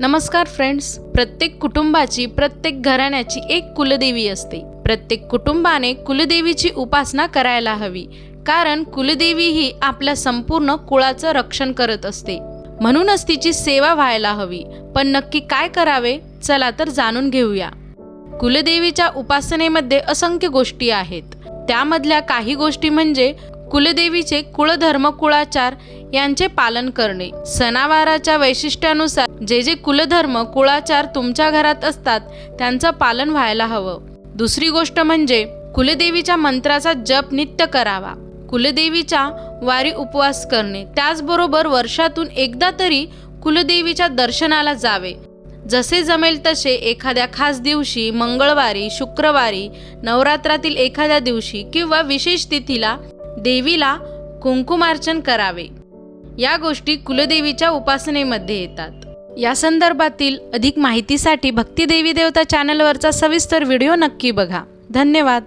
नमस्कार फ्रेंड्स प्रत्येक कुटुंबाची प्रत्येक घराण्याची एक कुलदेवी असते. प्रत्येक कुटुंबाने कुलदेवीची उपासना करायला हवी कारण कुलदेवी ही आपल्या संपूर्ण कुळाचं रक्षण करत असते. म्हणूनच तिची सेवा व्हायला हवी. पण नक्की काय करावे चला तर जाणून घेऊया. कुलदेवीच्या उपासनेमध्ये असंख्य गोष्टी आहेत. त्यामधल्या काही गोष्टी म्हणजे कुलदेवीचे कुळधर्म कुळाचार यांचे पालन करणे. सणावाराच्या वैशिष्ट्यानुसार जे जे कुलधर्म कुळाचार तुमच्या घरात असतात त्यांचं पालन व्हायला हवं. दुसरी गोष्ट म्हणजे कुलदेवीच्या मंत्राचा जप नित्य करावा. कुलदेवीच्या वारी उपवास करणे. त्याचबरोबर वर्षातून एकदा तरी कुलदेवीच्या दर्शनाला जावे. जसे जमेल तसे एखाद्या खास दिवशी मंगळवारी शुक्रवारी नवरात्रातील एखाद्या दिवशी किंवा विशेष तिथीला देवीला कुंकुमार्चन करावे. या गोष्टी कुलदेवीच्या उपासनेमध्ये येतात. या संदर्भातील अधिक माहितीसाठी भक्ती देवी देवता चॅनलवरचा सविस्तर व्हिडिओ नक्की बघा. धन्यवाद.